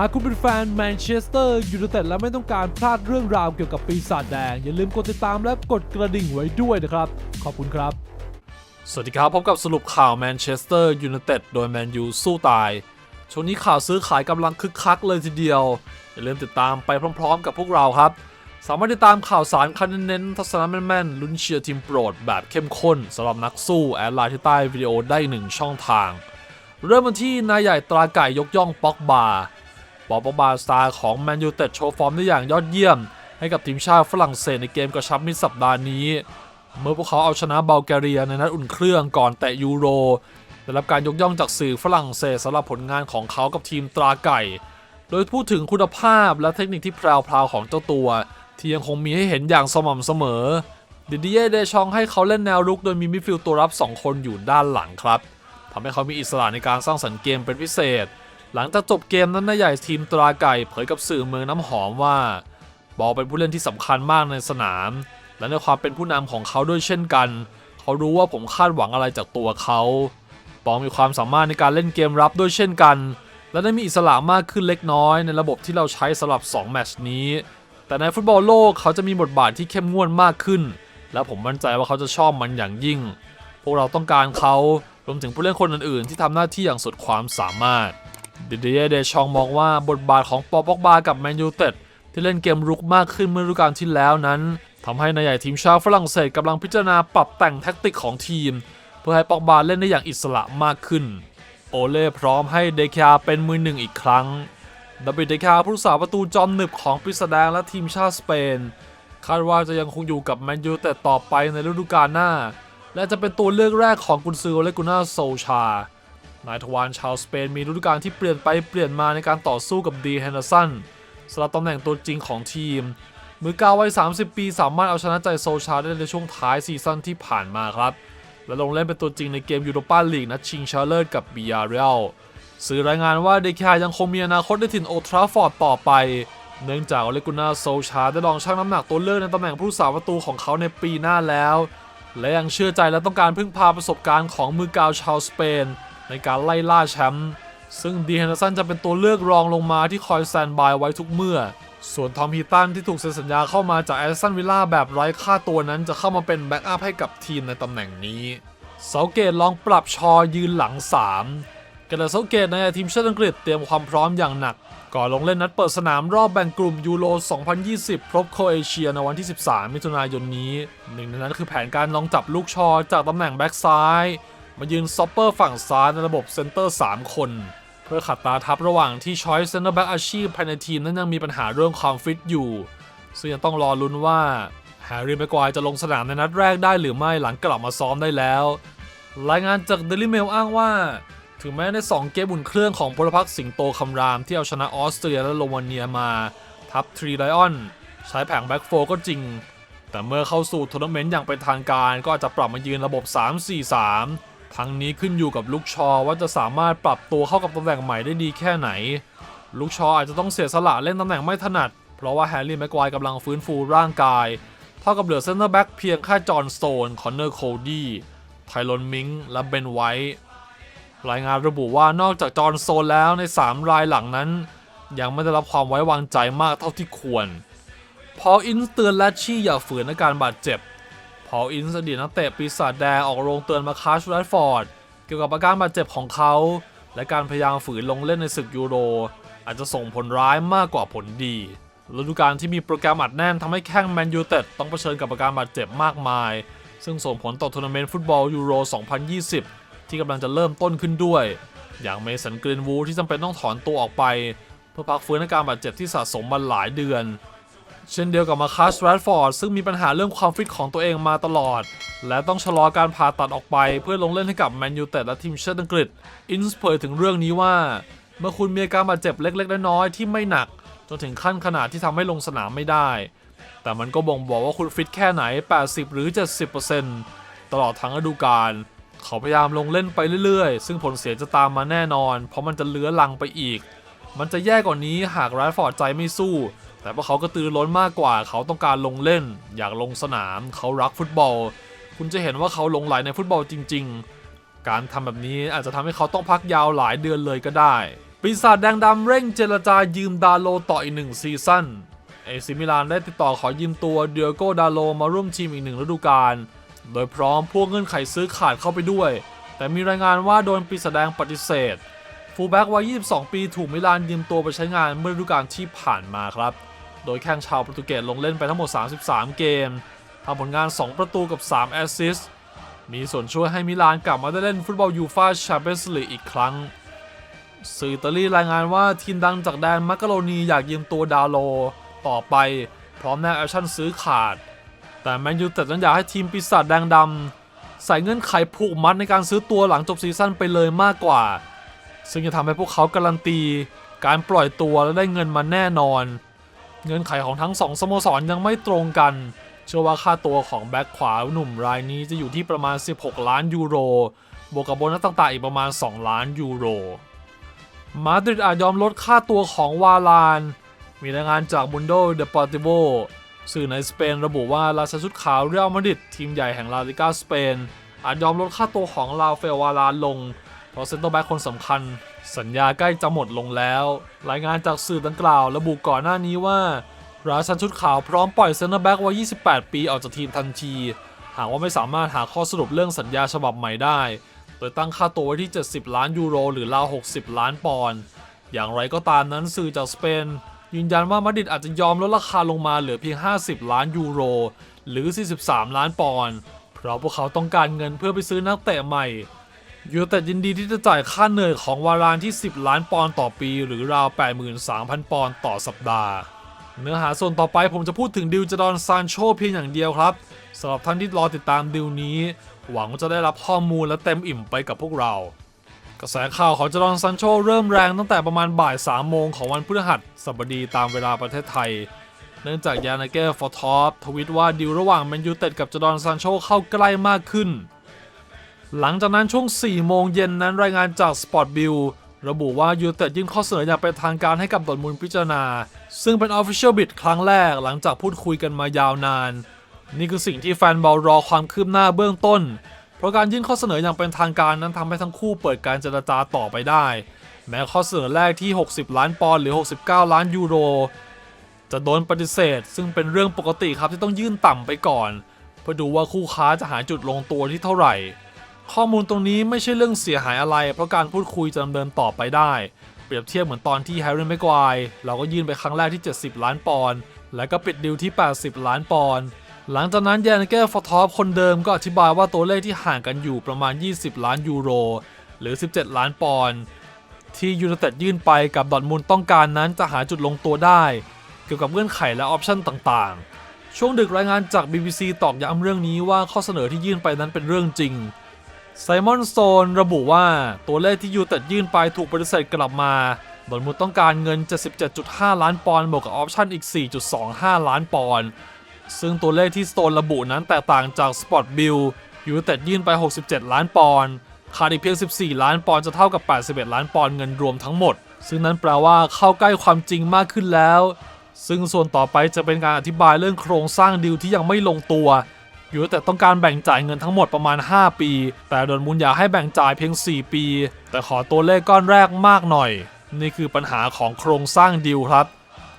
หากคุณเป็นแฟนแมนเชสเตอร์ยูไนเต็ดและไม่ต้องการพลาดเรื่องราวเกี่ยวกับปีศาจแดง อย่าลืมกดติดตามและกดกระดิ่งไว้ด้วยนะครับ ขอบคุณครับ สวัสดีครับ พบกับสรุปข่าวแมนเชสเตอร์ยูไนเต็ดโดยแมนยูสู้ตาย ช่วงนี้ข่าวซื้อขายกำลังคึกคักเลยทีเดียว อย่าลืมติดตามไปพร้อมๆ กับพวกเราครับ สามารถติดตามข่าวสารคันเน้นทัศนะแม่นๆลุ้นเชียร์ทีมโปรดแบบเข้มข้นสำหรับนักสู้แอดไลน์ที่ใต้วิดีโอได้หนึ่งช่องทาง เริ่มกันที่นายใหญ่ตราไก่ยกย่องป็อกบา ปอปบาสตาร์ของแมนยูเต็ดโชว์ฟอร์มได้อย่างยอดเยี่ยม ให้กับทีมชาติฝรั่งเศสในเกมกระชับมิตรสัปดาห์นี้ เมื่อพวกเขาเอาชนะบัลแกเรียในนัดอุ่นเครื่องก่อนแตะยูโรได้รับการยกย่องจากสื่อฝรั่งเศสสำหรับผลงานของเขากับทีมตราไก่ โดยพูดถึงคุณภาพและเทคนิคที่แพรวๆของเจ้าตัว ที่ยังคงมีให้เห็นอย่างสม่ำเสมอดิดิเย่เดชองให้เขาเล่นแนวรุกโดยมีมิดฟิลด์ตัวรับ 2 คนอยู่ด้านหลังครับทำให้เขามีอิสระในการสร้างสรรค์เกมเป็นพิเศษ หลังจากจบเกมนั้นนายใหญ่ทีมตราไก่เผยกับสื่อเมืองน้ำหอมว่า บอลเป็นผู้เล่นที่สำคัญมากในสนาม และในความเป็นผู้นำของเขาด้วยเช่นกัน เขารู้ว่าผมคาดหวังอะไรจากตัวเขาบอลมีความสามารถในการเล่นเกมรับด้วยเช่นกัน และได้มีอิสระมากขึ้นเล็กน้อยในระบบที่เราใช้สำหรับ 2 แมตช์นี้ แต่ในฟุตบอลโลกเขาจะมีบทบาทที่เข้มงวดมากขึ้น และผมมั่นใจว่าเขาจะชอบมันอย่างยิ่ง พวกเราต้องการเขารวมถึงผู้เล่นคนอื่นๆ ที่ทำหน้าที่อย่างสุดความสามารถ ดิเดียเดชองมองว่าบทบาทของปอปอกบากับแมนยูเต็ดที่เล่นเกมรุกมากขึ้นเมื่อฤดูกาลที่แล้วนั้นทำให้นายใหญ่ทีมชาติฝรั่งเศสกำลังพิจารณาปรับแต่งแท็กติกของทีม เพื่อให้ปอกบาเล่นได้อย่างอิสระมากขึ้น โอเล่พร้อมให้เดคาเป็นมือหนึ่งอีกครั้งดับบิดเดคาผู้รักษาประตูจอมหนึบของปริสแดงและทีมชาติสเปนคาดว่าจะยังคงอยู่กับแมนยูแต่ต่อไปในฤดูกาลหน้า และจะเป็นตัวเลือกแรกของกุนซือโอเลกุน่าโซลชา นายทวารชาวสเปนมีฤดูกาลที่เปลี่ยนไปเปลี่ยนมาในการต่อสู้กับดีแฮนเดอร์สันสำหรับตำแหน่งตัวจริงของทีม มือกาววัย 30 ปีสามารถเอาชนะใจโซชาได้ในช่วงท้ายซีซั่นที่ผ่านมาครับ และลงเล่นเป็นตัวจริงในเกมยูโรปาลีกนัดชิงชนะเลิศกับบียาเรลสื่อรายงานว่าเดคายังคงมีอนาคตในถิ่นโอทราฟอร์ดต่อไป เนื่องจากอเลกุน่าโซชาได้ลองชั่งน้ำหนักตัวเลือกในตำแหน่งผู้รักษาประตูของเขาในปีหน้าแล้ว และยังเชื่อใจและต้องการพึ่งพาประสบการณ์ของมือกาวชาวสเปน ในการไล่ล่าแชมป์ซึ่งดีแฮนเดอร์สันจะเป็นตัวเลือกรองลงมาที่คอยแซนบายไว้ทุกเมื่อ ส่วนทอมฮีตันที่ถูกเซ็นสัญญาเข้ามาจากแอสตันวิลล่าแบบไร้ค่าตัวนั้นจะเข้ามาเป็นแบ็กอัพให้กับทีมในตำแหน่งนี้เสาเกตลองปรับชอยืนหลัง 3กระเสาเกตในทีมชาติอังกฤษเตรียมความพร้อมอย่างหนัก ก่อนลงเล่นนัดเปิดสนามรอบแบ่งกลุ่มยูโร 2020 พบโคเอเชียในวันที่ 13 มิถุนายนนี้ หนึ่งในนั้นคือแผนการลองจับลูกชอจากตำแหน่งแบ็กซ้าย มายืนซอปเปอร์ฝั่งซ้ายในระบบเซนเตอร์ 3 คน เพื่อขัดตาทับระหว่างที่ชอยเซนเตอร์แบ็กอาชีพภายในทีมนั้นยังมีปัญหาเรื่องความฟิตอยู่ ซึ่งยังต้องรอลุ้นว่าแฮร์รี่แม็กควายจะลงสนามในนัดแรกได้หรือไม่หลังกลับมาซ้อมได้แล้ว รายงานจากเดลิเมลอ้างว่า ถึงแม้ใน 2 เกมอุ่นเครื่องของพลพรรคสิงโตคำรามที่เอาชนะออสเตรียและโรมาเนียมา ทับทรีไลออนใช้แผงแบ็กโฟก็จริง แต่เมื่อเข้าสู่ทัวร์นาเมนต์อย่างเป็นทางการก็อาจจะปรับมายืนระบบ 3-4-3 ทั้งนี้ขึ้นอยู่กับลูกชอว่าจะสามารถปรับตัวเข้ากับตำแหน่งใหม่ได้ดีแค่ไหน ลูกชออาจจะต้องเสียสละเล่นตำแหน่งไม่ถนัด เพราะว่าแฮร์รี่แม็กควายกำลังฟื้นฟูร่างกาย เท่ากับเหลือเซนเตอร์แบ็กเพียงแค่จอห์นสโตน คอนเนอร์โคดี้ไทลอนมิงค์และเบนไวท์รายงานระบุว่านอกจากจอห์นโซนแล้วใน 3 รายหลังนั้น ยังไม่ได้รับความไว้วางใจมากเท่าที่ควร พออินเตือนแลชชี่อย่าฝืนอาการบาดเจ็บ พออินสดีนักเตะปีศาจแดงออกโรงเตือนมาคาชแรดฟอร์ดเกี่ยวกับอาการบาดเจ็บของเขา และการพยายามฝืนลงเล่นในศึกยูโร อาจจะส่งผลร้ายมากกว่าผลดีฤดูกาลที่มีโปรแกรมอัดแน่นทำให้แข้งแมนยูเต็ดต้องเผชิญกับอาการบาดเจ็บมากมาย ซึ่งส่งผลต่อทัวร์นาเมนต์ฟุตบอลยูโร 2020 ที่กำลังจะเริ่มต้นขึ้นด้วย อย่างเมสันกรีนวูดที่จำเป็นต้องถอนตัวออกไป เพื่อพักฟื้นอาการบาดเจ็บที่สะสมมาหลายเดือน เช่นเดียวกับมาคัสแรดฟอร์ดซึ่งมีปัญหาเรื่องความฟิตของตัวเองมาตลอด และต้องชะลอการผ่าตัดออกไปเพื่อลงเล่นให้กับแมนยูเต็ดและทีมชาติอังกฤษ อินส์เผยถึงเรื่องนี้ว่า เมื่อคุณมีอาการบาดเจ็บเล็กๆ น้อยๆที่ไม่หนัก จนถึงขั้นขนาดที่ทำให้ลงสนามไม่ได้ แต่มันก็บ่งบอกว่าคุณฟิตแค่ไหน 80 หรือ 70%ตลอดทั้งฤดูกาลเขาพยายามลงเล่นไปเรื่อยๆ ซึ่งผลเสียจะตามมาแน่นอน เพราะมันจะเลื้อลังไปอีก มันจะแย่กว่านี้หากไรฟอร์ดใจไม่สู้ แต่พวกเขาก็ตือร้นมากกว่า เขาต้องการลงเล่น อยากลงสนาม เขารักฟุตบอล คุณจะเห็นว่าเขาหลงไหลในฟุตบอลจริง ๆ การทำแบบนี้อาจจะทำให้เขาต้องพักยาวหลายเดือนเลยก็ได้ ปีศาจแดงดำเร่งเจรจายืมดาโลต่ออีกหนึ่งซีซั่นเอซิมิลานได้ติดต่อขอยืมตัวเดียโกดาโลมาร่วมทีมอีกหนึ่งฤดูกาล โดยพร้อมพวกเงื่อนไขซื้อขาดเข้าไปด้วย แต่มีรายงานว่าโดนปีศาจแดงปฏิเสธ ฟูลแบ็กวัย 22 ปีถูกมิลานยืมตัวไปใช้งานเมื่อฤดูกาลที่ผ่านมาครับ โดยแข้งชาวโปรตุเกสลงเล่นไปทั้งหมด 33 เกมทำผลงาน 2 ประตูกับ 3 แอสซิสต์ มีส่วนช่วยให้มิลานกลับมาได้เล่นฟุตบอลยูฟ่าแชมเปี้ยนส์ลีกอีกครั้ง สื่ออิตาลีรายงานว่าทีมดังจากแดนมักกะโรนีอยากยืมตัวดาโล ต่อไปพร้อมแนวแอคชั่นซื้อขาด แต่แมนยูแต่ต้องอยากให้ทีมปีศาจแดงดำใส่เงื่อนไขผูกมัดในการซื้อตัวหลังจบซีซั่นไปเลยมากกว่า ซึ่งจะทำให้พวกเขาการันตี การปล่อยตัวและได้เงินมาแน่นอน เงื่อนไขของทั้งสองสโมสรยังไม่ตรงกัน เชื่อว่าค่าตัวของแบ็คขวาหนุ่มรายนี้จะอยู่ที่ประมาณ 16 ล้านยูโร บวกกับโบนัสต่างๆอีกประมาณ 2 ล้านยูโร มาดริดอาจยอมลดค่าตัวของวาลาน มีรายงานจากบุนโดเดปอร์ติโวสื่อในสเปนระบุว่าราชาชุดขาวเรอัลมาดริดทีมใหญ่แห่งลาลิกาสเปนอาจยอมลดค่าตัวของลาเฟลวาลานลง เพราะเซนเตอร์แบ็คคนสำคัญสัญญาใกล้จะหมดลงแล้ว รายงานจากสื่อดังกล่าวระบุก่อนหน้านี้ว่า ราชันชุดขาวพร้อมปล่อยเซนเตอร์แบ็กวัย 28 ปีออกจากทีมทันที หากว่าไม่สามารถหาข้อสรุปเรื่องสัญญาฉบับใหม่ได้ โดยตั้งค่าตัวไว้ที่ 70 ล้านยูโร หรือราว 60 ล้านปอนด์อย่างไรก็ตามนั้นสื่อจากสเปน ยืนยันว่ามาดริดอาจจะยอมลดราคาลงมาเหลือเพียง 50 ล้านยูโร หรือ 43 ล้านปอนด์เพราะพวกเขาต้องการเงินเพื่อไปซื้อนักเตะใหม่ ยูแต่ยินดีที่จะจ่ายค่าเหนื่อยของวารานที่ 10 ล้านปอนด์ต่อปี หรือราว 83,000 ปอนด์ต่อสัปดาห์ เนื้อหาส่วนต่อไปผมจะพูดถึงดิวจดอนซานโชเพียงอย่างเดียวครับสำหรับท่านที่รอติดตามดิวนี้ หวังว่าจะได้รับข้อมูลและเต็มอิ่มไปกับพวกเรา กระแสข่าวของจดอนซานโชเริ่มแรงตั้งแต่ประมาณบ่าย3โมงของวันพฤหัสบดีตามเวลาประเทศไทย เนื่องจากยานาเก้ฟอร์ทอปทวิตว่าดิวระหว่างแมนยูเต็ดกับจดอนซานโชเข้าใกล้มากขึ้น หลังจากนั้นช่วง 4 โมงเย็นนั้นรายงานจาก Sport Bill ระบุว่ายูเต็ดยื่นข้อเสนออย่างเป็นทางการให้กับดอทมุนพิจารณา ซึ่งเป็น Official Bid ครั้งแรกหลังจากพูดคุยกันมายาวนาน นี่คือสิ่งที่แฟนบอลรอความคืบหน้าเบื้องต้น เพราะการยื่นข้อเสนออย่างเป็นทางการนั้นทำให้ทั้งคู่เปิดการเจรจาต่อไปได้ แม้ข้อเสนอแรกที่ 60 ล้านปอนด์หรือ 69 ล้านยูโร จะโดนปฏิเสธ ซึ่งเป็นเรื่องปกติครับที่ต้องยื่นต่ำไปก่อนเพื่อดูว่าคู่ค้าจะหาจุดลงตัวที่เท่าไหร่ ข้อมูลตรงนี้ไม่ใช่เรื่องเสียหายอะไร เพราะการพูดคุยจะดำเนินต่อไปได้ เปรียบเทียบเหมือนตอนที่แฮร์รี่แม็กควายเราก็ยื่นไปครั้งแรกที่ 70 ล้านปอนด์และก็ปิดดิวที่ 80 ล้านปอนด์หลังจากนั้นแยนเกอร์ฟอร์ทอปคนเดิมก็อธิบายว่าตัวเลขที่ห่างกันอยู่ประมาณ 20 ล้านยูโร หรือ 17 ล้านปอนด์ที่ยูไนเต็ดยื่นไปกับดอทมุนด์ต้องการนั้นจะหาจุดลงตัวได้ เกี่ยวกับเงื่อนไขและออปชั่นต่างๆ ช่วงดึกรายงานจาก BBC ตอกย้ำเรื่องนี้ว่าข้อเสนอที่ยื่นไปนั้นเป็นเรื่องจริง ไซมอนโซนระบุว่าตัวเลขที่ยูเต็ดยื่นไปถูกปฏิเสธกลับมาดอนมุนต้องการเงิน 77.5 ล้านปอนด์บวกกับออปชั่นอีก 4.25 ล้านปอนด์ซึ่งตัวเลขที่สโตนระบุนั้นแตกต่างจาก Spot Bill ยูเต็ดยื่นไป 67 ล้านปอนด์ขาดอีกเพียง 14 ล้านปอนด์จะเท่ากับ 81 ล้านปอนด์เงินรวมทั้งหมด ซึ่งนั้นแปลว่าเข้าใกล้ความจริงมากขึ้นแล้ว ซึ่งส่วนต่อไปจะเป็นการอธิบายเรื่องโครงสร้างดีลที่ยังไม่ลงตัว อยู่แต่ต้องการแบ่งจ่ายเงินทั้งหมดประมาณ 5 ปี แต่ดอนมุนอยากให้แบ่งจ่ายเพียง 4 ปี แต่ขอตัวเลขก้อนแรกมากหน่อย นี่คือปัญหาของโครงสร้างดีลครับ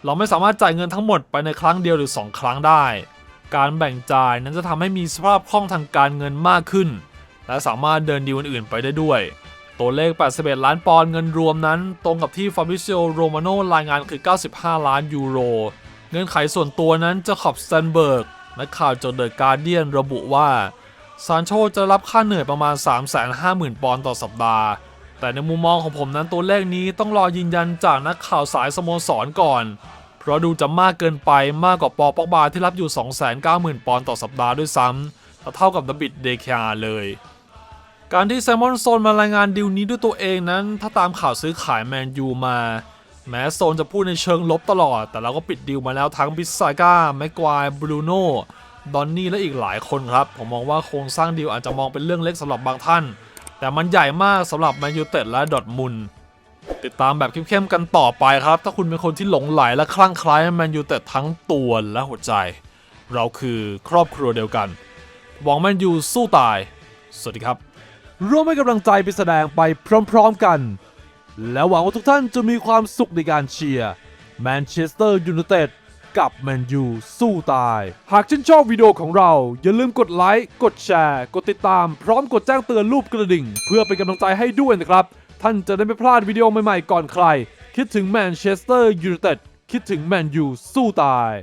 เราไม่สามารถจ่ายเงินทั้งหมดไปในครั้งเดียวหรือ 2 ครั้งได้ การแบ่งจ่ายนั้นจะทำให้มีสภาพคล่องทางการเงินมากขึ้น และสามารถเดินดีลอื่นๆไปได้ด้วย ตัวเลข 81 ล้านปอนด์เงินรวมนั้น ตรงกับที่ฟาบิเซียโรมาโนรายงานคือ 95 ล้านยูโร เงื่อนไขส่วนตัวนั้นจะขอบสแตนเบิร์ก นักข่าวจากเดอะการเดียนระบุว่าซานโชจะรับค่าเหนื่อยประมาณ 350,000 ปอนด์ต่อสัปดาห์ แต่ในมุมมองของผมนั้นตัวเลขนี้ต้องรอยืนยันจากนักข่าวสายสโมสรก่อน เพราะดูจะมากเกินไปมากกว่าปอปอกบาที่รับอยู่ 290,000 ปอนด์ต่อสัปดาห์ด้วยซ้ำเท่ากับดับบิดเดคาเลย การที่แซมมอนโซนมารายงานดิวนี้ด้วยตัวเองนั้น ถ้าตามข่าวซื้อขายแมนยูมา แม้โซนจะพูดในเชิงลบตลอด แต่เราก็ปิดดิวมาแล้วทั้งบิสซาก้าแม็กควายบรูโน่ดอนนี่และอีกหลายคนครับ ผมมองว่าโครงสร้างดิวอาจจะมองเป็นเรื่องเล็กสำหรับบางท่าน แต่มันใหญ่มากสำหรับแมนยูเต็ดและดอทมุนติดตามแบบเข้มๆกันต่อไปครับ ถ้าคุณเป็นคนที่หลงไหลและคลั่งไคล้แมนยูเต็ดทั้งตัวและหัวใจ เราคือครอบครัวเดียวกันหวังแมนยูสู้ตาย สวัสดีครับ ร่วมให้กำลังใจไปแสดงไปพร้อมๆกัน และหวังว่าทุกท่านจะมีความสุขในการเชียร์แมนเชสเตอร์ยูไนเต็ดกับแมนยูสู้ตาย หากชื่นชอบวิดีโอของเรา อย่าลืมกดไลค์ กดแชร์ กดติดตาม พร้อมกดแจ้งเตือนรูปกระดิ่ง เพื่อเป็นกำลังใจให้ด้วยนะครับ ท่านจะได้ไม่พลาดวิดีโอใหม่ๆก่อนใคร คิดถึงแมนเชสเตอร์ยูไนเต็ดคิดถึงแมนยูสู้ตาย